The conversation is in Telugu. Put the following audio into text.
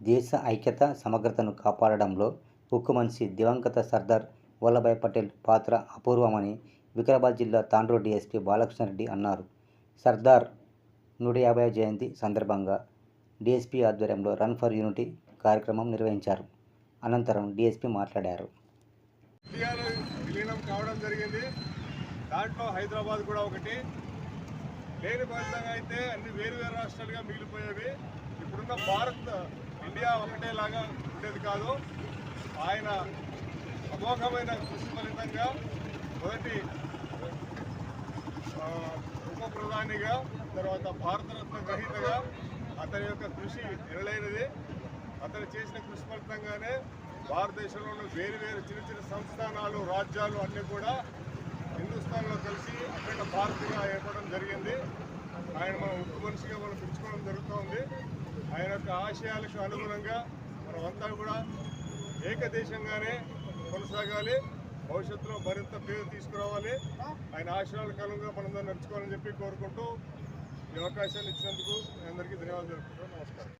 దేశ ఐక్యత సమగ్రతను కాపాడడంలో ఉక్కు మనిషి దివంగత సర్దార్ వల్లభాయ్ పటేల్ పాత్ర అపూర్వమని వికారాబాద్ జిల్లా తాండూరు డీఎస్పీ బాలకృష్ణారెడ్డి అన్నారు. సర్దార్ నూట యాభై జయంతి సందర్భంగా డీఎస్పీ ఆధ్వర్యంలో రన్ ఫర్ యూనిటీ కార్యక్రమం నిర్వహించారు. అనంతరం డీఎస్పీ మాట్లాడారు. విలీనం కావడం జరిగింది. దాంట్లో హైదరాబాద్ కూడా ఒకటి. లేని ఫలితంగా అయితే అన్ని వేరు వేరు రాష్ట్రాలుగా మిగిలిపోయేవి. ఇప్పుడున్న భారత్ ఇండియా ఒకటేలాగా ఉండేది కాదు. ఆయన అమోఘమైన కృషి ఫలితంగా మొదటి ఉప ప్రధానిగా తర్వాత భారతరత్న గ్రహీతగా అతని యొక్క కృషి నిరలైనది అతను చేసిన కృషి ఫలితంగానే భారతదేశంలోని వేరు వేరు చిన్న చిన్న సంస్థానాలు రాజ్యాలు అన్నీ కూడా హిందుస్థాన్లో కలిసి అఖండ భారత్గా ఏర్పడడం జరిగింది. ఆయన మనం ఉక్కు మనిషిగా మనం పిలుచుకోవడం జరుగుతోంది. ఆయన యొక్క ఆశయాలకు అనుగుణంగా మనమంతా కూడా ఏకదేశంగానే కొనసాగాలి. భవిష్యత్తులో మరింత పేరు తీసుకురావాలి. ఆయన ఆశయాల కాలంగా మనందరం నడుచుకోవాలని చెప్పి కోరుకుంటూ ఈ అవకాశాన్ని ఇచ్చినందుకు అందరికీ ధన్యవాదాలు తెలుపుతున్నాను నమస్కారం.